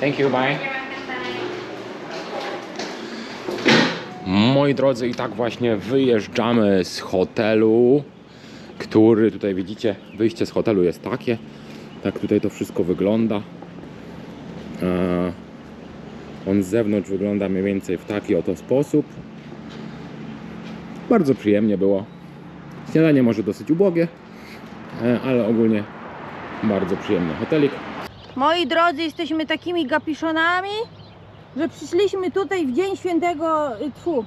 Thank you, bye. Moi drodzy, i tak właśnie wyjeżdżamy z hotelu, który tutaj widzicie, wyjście z hotelu jest takie. Tak tutaj to wszystko wygląda. E, On z zewnątrz wygląda mniej więcej w taki oto sposób. Bardzo przyjemnie było. Śniadanie może dosyć ubogie, e, ale ogólnie bardzo przyjemny hotelik. Moi drodzy, jesteśmy takimi gapiszonami, że przyszliśmy tutaj w dzień świętego, y, tfu,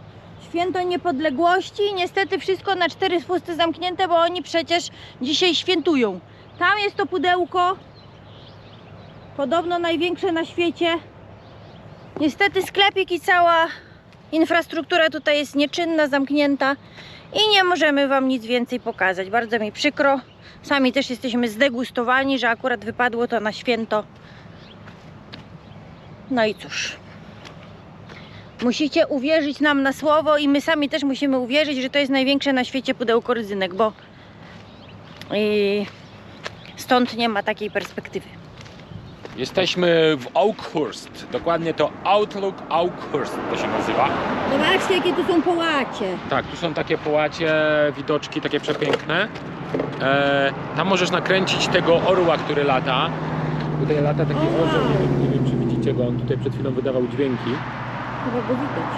święto niepodległości. Niestety wszystko na cztery spusty zamknięte, bo oni przecież dzisiaj świętują. Tam jest to pudełko, podobno największe na świecie. Niestety sklepik i cała infrastruktura tutaj jest nieczynna, zamknięta i nie możemy Wam nic więcej pokazać. Bardzo mi przykro. Sami też jesteśmy zdegustowani, że akurat wypadło to na święto. No i cóż. Musicie uwierzyć nam na słowo i my sami też musimy uwierzyć, że to jest największe na świecie pudełko ryzynek, bo i stąd nie ma takiej perspektywy. Jesteśmy w Oakhurst. Dokładnie to Outlook Oakhurst to się nazywa. Zobaczcie, jakie tu są połacie. Tak, tu są takie połacie, widoczki takie przepiękne. E, tam możesz nakręcić tego orła, który lata. Tutaj lata taki wow. orzeł, nie wiem, nie wiem czy widzicie go, on tutaj przed chwilą wydawał dźwięki. Chyba go widać.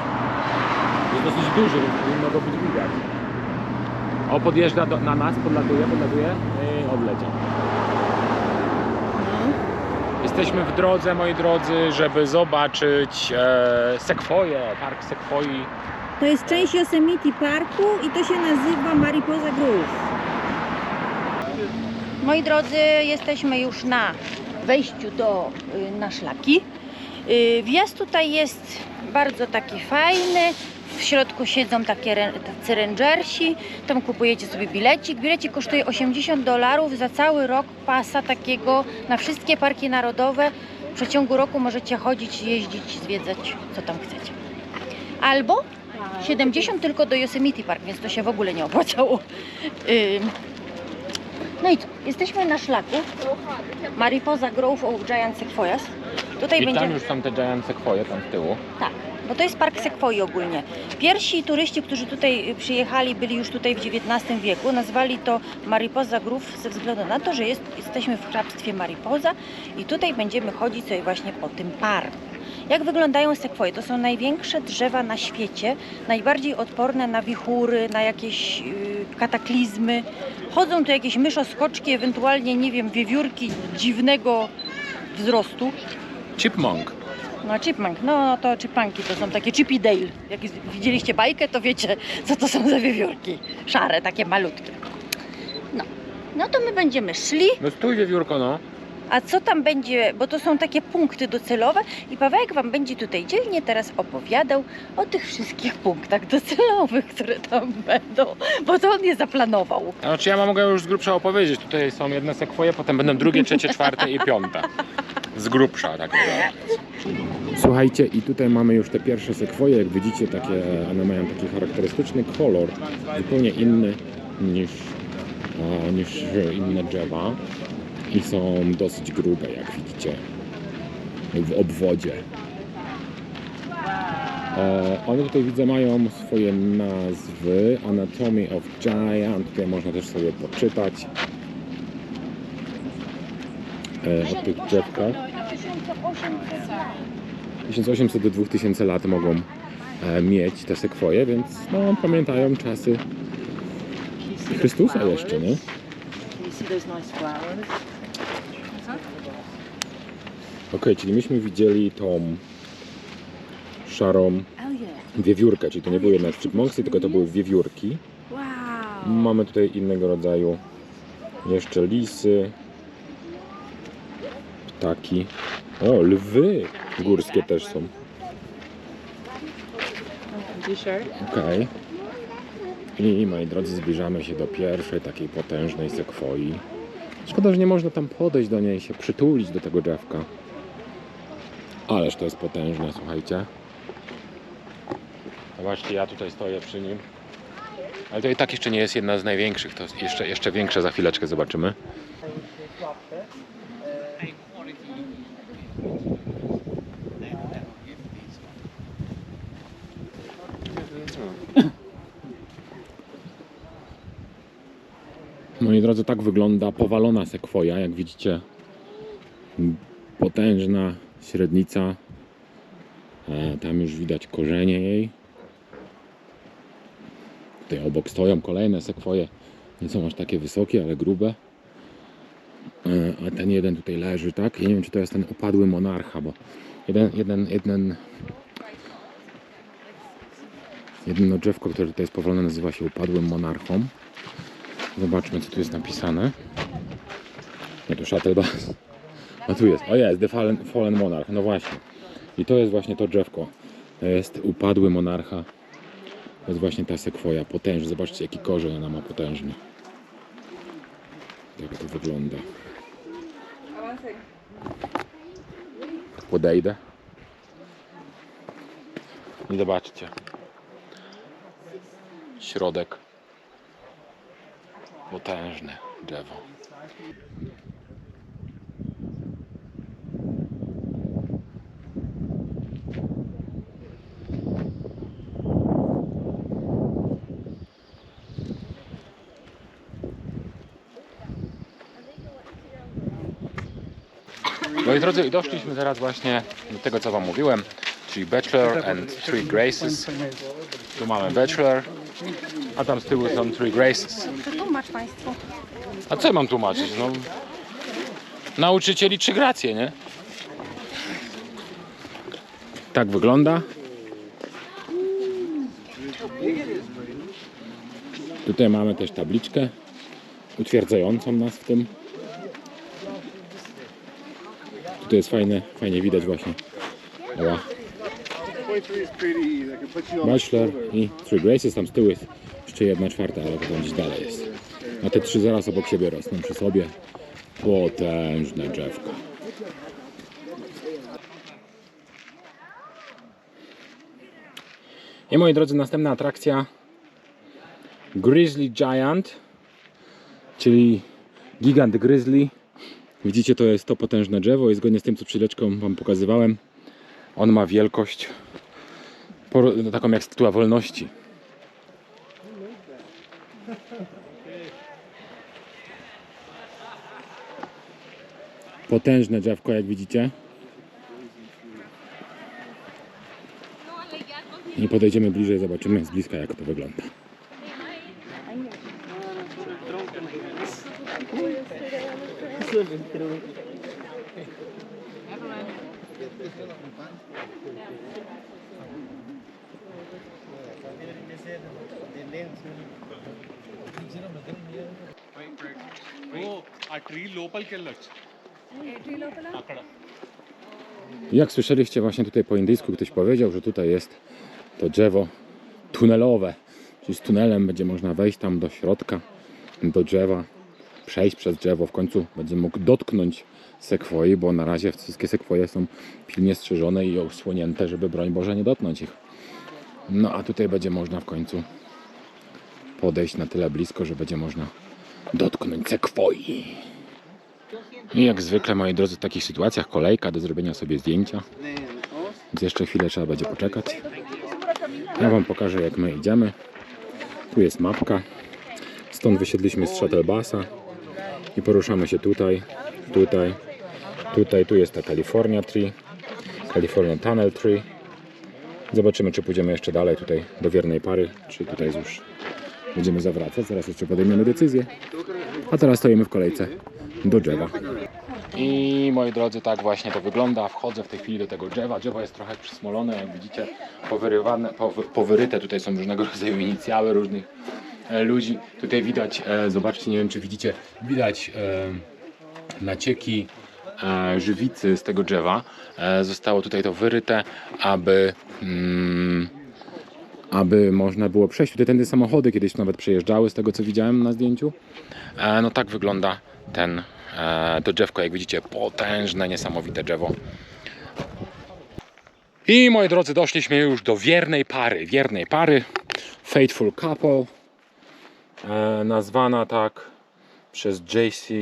Jest dosyć duży, więc powinno go być widać. O, podjeżdża do, na nas, podlatuje, podlatuje i odleciał. Jesteśmy w drodze, moi drodzy, żeby zobaczyć e, Sekwoje, park Sekwoi. To jest część Yosemite Parku i to się nazywa Mariposa Grove. Moi drodzy, jesteśmy już na wejściu do, y, na szlaki. Y, Wjazd tutaj jest bardzo taki fajny. W środku siedzą takie tacy rangersi. Tam kupujecie sobie bilecik. Bilecik kosztuje 80 dolarów za cały rok pasa takiego na wszystkie parki narodowe. W przeciągu roku możecie chodzić, jeździć, zwiedzać, co tam chcecie. Albo 70 tylko do Yosemite Park, więc to się w ogóle nie opłacało. No i co? Jesteśmy na szlaku Mariposa Grove of Giant Sequoias. Tutaj I będzie... tam już są te giant sekwoje tam z tyłu. Tak, bo to jest park sekwoi ogólnie. Pierwsi turyści, którzy tutaj przyjechali, byli już tutaj w XIX wieku. Nazwali to Mariposa Grove ze względu na to, że jest, jesteśmy w hrabstwie Mariposa i tutaj będziemy chodzić sobie właśnie po tym parku. Jak wyglądają sekwoje? To są największe drzewa na świecie, najbardziej odporne na wichury, na jakieś yy, kataklizmy. Chodzą tu jakieś myszoskoczki, ewentualnie, nie wiem, wiewiórki dziwnego wzrostu. Chipmunk. No chipmunk, no, no to chipmunki to są takie chippy dale. Jak widzieliście bajkę, to wiecie, co to są za wiewiórki. Szare, takie malutkie. No, no to my będziemy szli, No stój wiewiórko, no. a co tam będzie, bo to są takie punkty docelowe i Pawełek Wam będzie tutaj dzielnie teraz opowiadał o tych wszystkich punktach docelowych, które tam będą, bo to on je zaplanował. Znaczy ja mogę już z grubsza opowiedzieć. Tutaj są jedne sekwoje, potem będą drugie, trzecie, czwarte i piąte. Z grubsza tak. Słuchajcie, i tutaj mamy już te pierwsze sekwoje, jak widzicie, takie, one mają taki charakterystyczny kolor, zupełnie inny niż, niż inne drzewa. I są dosyć grube, jak widzicie, w obwodzie. One tutaj widzę mają swoje nazwy. Anatomy of Giant, tutaj można też sobie poczytać e, o tych drzewkach. 1800 do 2000 lat mogą e, mieć te sekwoje, więc no, pamiętają czasy Chrystusa jeszcze, nie? Okej, czyli myśmy widzieli tą szarą wiewiórkę, czyli to nie były jednak chipmunksy, tylko to były wiewiórki. Mamy tutaj innego rodzaju jeszcze lisy, ptaki. O, lwy górskie też są. Okej. I moi drodzy, zbliżamy się do pierwszej takiej potężnej sekwoi. Szkoda, że nie można tam podejść do niej, się przytulić do tego drzewka. Ależ to jest potężne, słuchajcie. Zobaczcie, ja tutaj stoję przy nim. Ale to i tak jeszcze nie jest jedna z największych, to jeszcze, jeszcze większe za chwileczkę zobaczymy. Moi drodzy, tak wygląda powalona sekwoja, jak widzicie. Potężna średnica. E, Tam już widać korzenie jej. Tutaj obok stoją kolejne sekwoje. Nie są aż takie wysokie, ale grube. E, A ten jeden tutaj leży, tak? Nie wiem, czy to jest ten upadły monarcha, bo jeden, jeden, jeden, jedno drzewko, które tutaj jest powolone, nazywa się upadłym monarchą. Zobaczmy, co tu jest napisane. Nie, tu Shuttlebus. A tu jest. O jest, The Fallen, Fallen Monarch. No właśnie. I to jest właśnie to drzewko. To jest upadły monarcha. To jest właśnie ta sekwoja. Potężny. Zobaczcie, jaki korzeń ona ma potężny. Tak to wygląda. Podejdę. I zobaczcie. Środek. Potężne drzewo. Moi drodzy, doszliśmy teraz właśnie do tego, co Wam mówiłem, czyli Bachelor and Three Graces. Tu mamy Bachelor, a tam z tyłu są Three Graces. Państwu. A co ja mam tłumaczyć? No, nauczycieli trzy gracje, nie? Tak wygląda. Tutaj mamy też tabliczkę utwierdzającą nas w tym. Tutaj jest fajne, fajnie widać właśnie. Oła. Bachelor i Three Graces, tam z tyłu jest jeszcze jedna czwarta, ale to tam gdzieś dalej jest. A te trzy zaraz obok siebie rosną przy sobie. Potężne drzewka. I moi drodzy, następna atrakcja Grizzly Giant, czyli gigant grizzly. Widzicie, to jest to potężne drzewo i zgodnie z tym, co przyleczką Wam pokazywałem, on ma wielkość no, taką jak statua wolności. Potężne drzewko, jak widzicie. I podejdziemy bliżej, zobaczymy z bliska, jak to wygląda. ఓ ఆ ట్రీ లోపలికి వెళ్ళొచ్చు అక్కడ jak słyszeliście właśnie tutaj po indyjsku ktoś powiedział, że tutaj jest to drzewo tunelowe. Czyli z tunelem będzie można wejść tam do środka, do drzewa, przejść przez drzewo, w końcu będzie mógł dotknąć sekwoi, bo na razie wszystkie sekwoje są pilnie strzeżone i osłonięte, żeby broń Boże nie dotknąć ich. No a tutaj będzie można w końcu podejść na tyle blisko, że będzie można dotknąć sekwoi. I jak zwykle, moi drodzy, w takich sytuacjach kolejka do zrobienia sobie zdjęcia. Więc jeszcze chwilę trzeba będzie poczekać. Ja Wam pokażę, jak my idziemy. Tu jest mapka. Stąd wysiedliśmy z Shuttlebusa i poruszamy się tutaj, tutaj, tutaj. Tu jest ta California Tree, California Tunnel Tree. Zobaczymy, czy pójdziemy jeszcze dalej tutaj do wiernej pary, czy tutaj już będziemy zawracać. Zaraz jeszcze podejmiemy decyzję. A teraz stoimy w kolejce do drzewa. I moi drodzy, tak właśnie to wygląda. Wchodzę w tej chwili do tego drzewa. Drzewo jest trochę przysmolone, jak widzicie, powyrywane, powy, powyryte. Tutaj są różnego rodzaju inicjały różnych e, ludzi. Tutaj widać, e, zobaczcie, nie wiem czy widzicie, widać e, nacieki żywicy z tego drzewa. Zostało tutaj to wyryte, aby. Mm, aby można było przejść. Tutaj tędy samochody kiedyś nawet przejeżdżały, z tego co widziałem na zdjęciu. No tak wygląda ten, e, to drzewko, jak widzicie, potężne, niesamowite drzewo. I moi drodzy, doszliśmy już do wiernej pary, wiernej pary, Faithful Couple, e, nazwana tak przez JC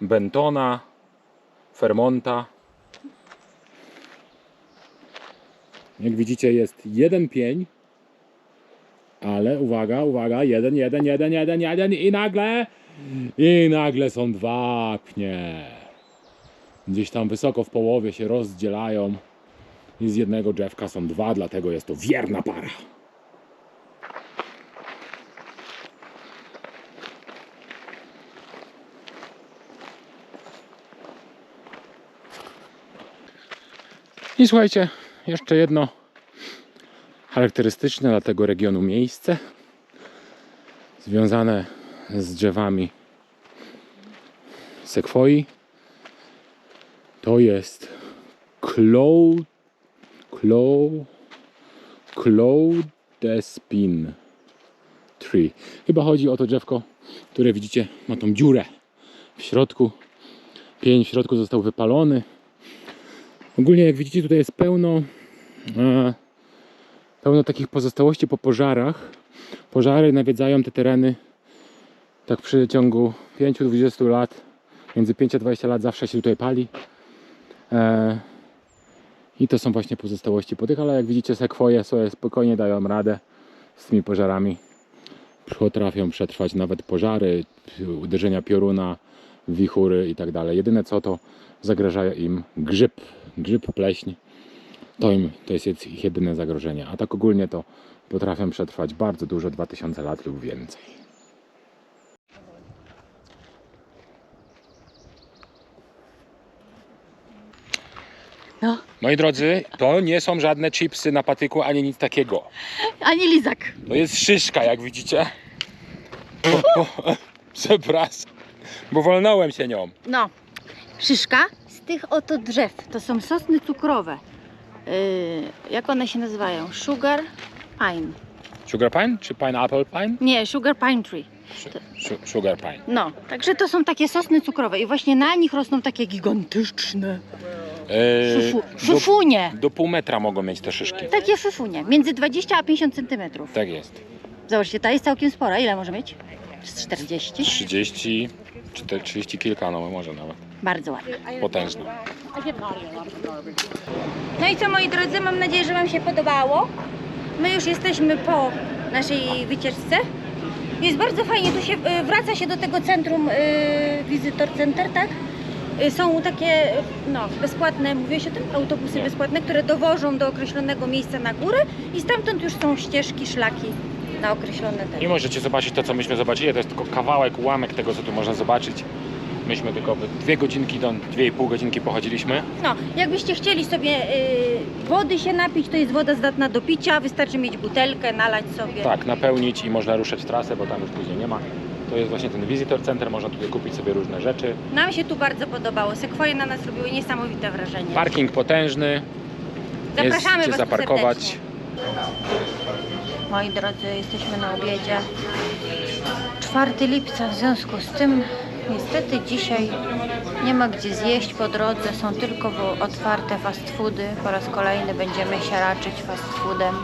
Bentona, Fermonta. Jak widzicie jest jeden pień, ale uwaga, uwaga, jeden, jeden, jeden, jeden, jeden i nagle, i nagle są dwa pnie. Gdzieś tam wysoko w połowie się rozdzielają i z jednego drzewka są dwa, dlatego jest to wierna para. I słuchajcie, jeszcze jedno charakterystyczne dla tego regionu miejsce związane z drzewami sekwoi to jest Cloudespin Tree. Chyba chodzi o to drzewko, które widzicie ma tą dziurę w środku. Pień w środku został wypalony. Ogólnie jak widzicie tutaj jest pełno e, pełno takich pozostałości po pożarach. Pożary nawiedzają te tereny tak w przeciągu 5-20 lat, między 5 a 20 lat zawsze się tutaj pali. E, I to są właśnie pozostałości po tych, ale jak widzicie sekwoje sobie spokojnie dają radę z tymi pożarami. Potrafią przetrwać nawet pożary, uderzenia pioruna, wichury i tak dalej. Jedyne co to zagraża im grzyb, grzyb, pleśń. To, im, to jest ich jedyne zagrożenie. A tak ogólnie to potrafią przetrwać bardzo dużo, 2000 lat lub więcej. Moi drodzy, to nie są żadne chipsy na patyku ani nic takiego. Ani lizak. To jest szyszka, jak widzicie. O, o, Przepraszam, bo wolnąłem się nią. No, szyszka z tych oto drzew. To są sosny cukrowe. Yy, jak one się nazywają? Sugar pine. Sugar pine czy pineapple pine? Nie, sugar pine tree. Su- sugar pine. No, także to są takie sosny cukrowe i właśnie na nich rosną takie gigantyczne fufu, do, fufunie. do pół metra mogą mieć te szyszki. Takie fufunie, między 20 a 50 centymetrów. Tak jest. Zobaczcie, ta jest całkiem spora. Ile może mieć? Z 40? 30, 40, 30 kilka, no może nawet. Bardzo ładnie. Potężne. No i co moi drodzy, mam nadzieję, że Wam się podobało. My już jesteśmy po naszej wycieczce. Jest bardzo fajnie, tu się y, wraca się do tego centrum y, Visitor Center, tak? Y, Są takie, no, bezpłatne, mówiłeś o tym, autobusy bezpłatne, które dowożą do określonego miejsca na górę i stamtąd już są ścieżki, szlaki na określone te. I możecie zobaczyć to, co myśmy zobaczyli. To jest tylko kawałek, ułamek tego, co tu można zobaczyć. Myśmy tylko dwie godzinki, do dwie i pół godzinki pochodziliśmy. No, jakbyście chcieli sobie y, wody się napić, to jest woda zdatna do picia, wystarczy mieć butelkę, nalać sobie. Tak, napełnić i można ruszać w trasę, bo tam już później nie ma. To jest właśnie ten Visitor Center, można tutaj kupić sobie różne rzeczy. Nam się tu bardzo podobało. Sekwoje na nas robiły niesamowite wrażenie. Parking potężny, Zapraszamy jest Was zaparkować. serdecznie. Moi drodzy, jesteśmy na obiedzie. 4 lipca, w związku z tym niestety dzisiaj nie ma gdzie zjeść po drodze, są tylko otwarte fast foody. Po raz kolejny będziemy się raczyć fast foodem.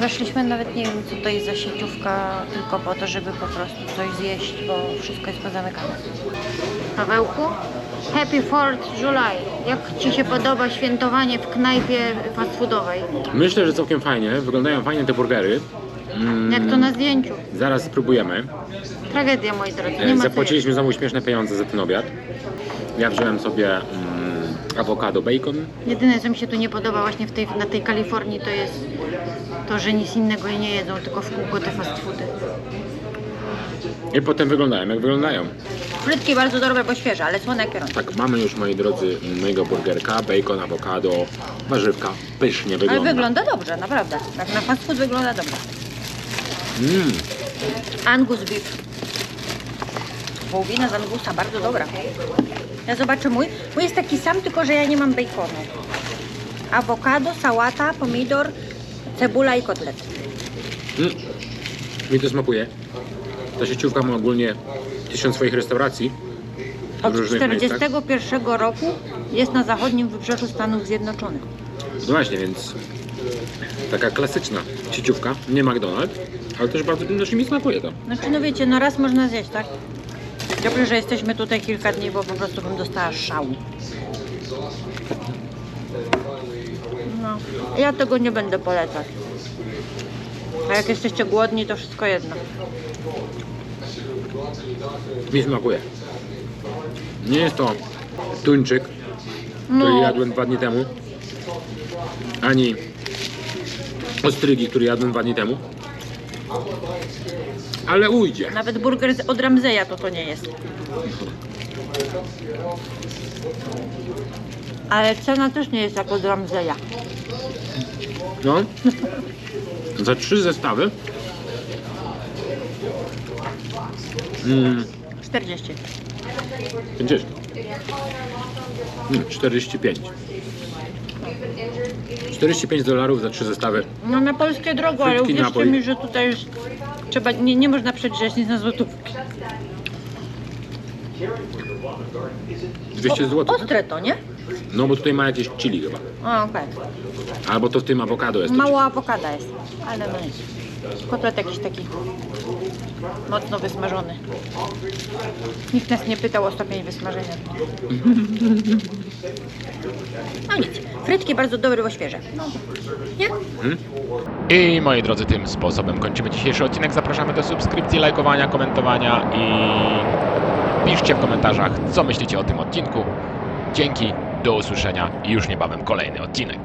Weszliśmy nawet nie wiem co to jest za sieciówka, tylko po to, żeby po prostu coś zjeść, bo wszystko jest pozamykane. Pawełku, Happy 4th July. Jak Ci się podoba świętowanie w knajpie fast foodowej? Myślę, że całkiem fajnie. Wyglądają fajnie te burgery. Mm, Jak to na zdjęciu? Zaraz spróbujemy. Tragedia, moi drodzy. Nie E, ma co Zapłaciliśmy znowu śmieszne pieniądze za ten obiad. Ja wziąłem sobie mm, awokado bacon. Jedyne, co mi się tu nie podoba właśnie w tej, na tej Kalifornii, to jest to, że nic innego nie jedzą, tylko w kółko te fast foody. I potem wyglądają jak wyglądają. Frytki bardzo dobre, bo świeże, ale słone pierogi. Tak, mamy już moi drodzy mojego burgerka, bacon, awokado, warzywka. Pysznie Ale wygląda. wygląda dobrze, naprawdę. Jak na fast food wygląda dobrze. Mm, Angus beef. Wołowina z Angusa, bardzo dobra. Ja zobaczę mój. Mój jest taki sam, tylko że ja nie mam baconu. Awokado, sałata, pomidor, cebula i kotlet. mm. Mi to smakuje. Ta sieciówka ma ogólnie tysiąc swoich restauracji. Od różnych miejscach. 1941 roku jest na zachodnim wybrzeżu Stanów Zjednoczonych. No właśnie, więc taka klasyczna sieciówka, nie McDonald's, ale też bardzo znaczy mi smakuje to. Znaczy, no wiecie, no raz można zjeść, tak? Dobrze, że jesteśmy tutaj kilka dni, bo po prostu bym dostała szału. No, ja tego nie będę polecać. A jak jesteście głodni, to wszystko jedno. Mi smakuje. Nie jest to tuńczyk, który No, jadłem dwa dni temu, ani ostrygi, który jadłem dwa dni temu. Ale ujdzie. nawet burger z- od Ramzeja to to nie jest. Ale cena też nie jest jak od Ramzeja. No. Za trzy zestawy. Mm, 40. 50. Mm, 45. 45 dolarów za trzy zestawy. No na polskie drogo, ale Frytki, uwierzcie napój. mi, że tutaj już trzeba, nie, nie można przedrzeć nic na złotówki. 200 zł. Ostre to, nie? No bo tutaj ma jakieś chili chyba. O, okej. Albo to w tym awokado jest. to Mało awokada jest, ale no nic. Kotlet jakiś taki mocno wysmażony. Nikt nas nie pytał o stopień wysmażenia. No nic. Frytki bardzo dobre, bo świeże. No. Nie? I moi drodzy, tym sposobem kończymy dzisiejszy odcinek. Zapraszamy do subskrypcji, lajkowania, komentowania i piszcie w komentarzach, co myślicie o tym odcinku. Dzięki, do usłyszenia i już niebawem kolejny odcinek.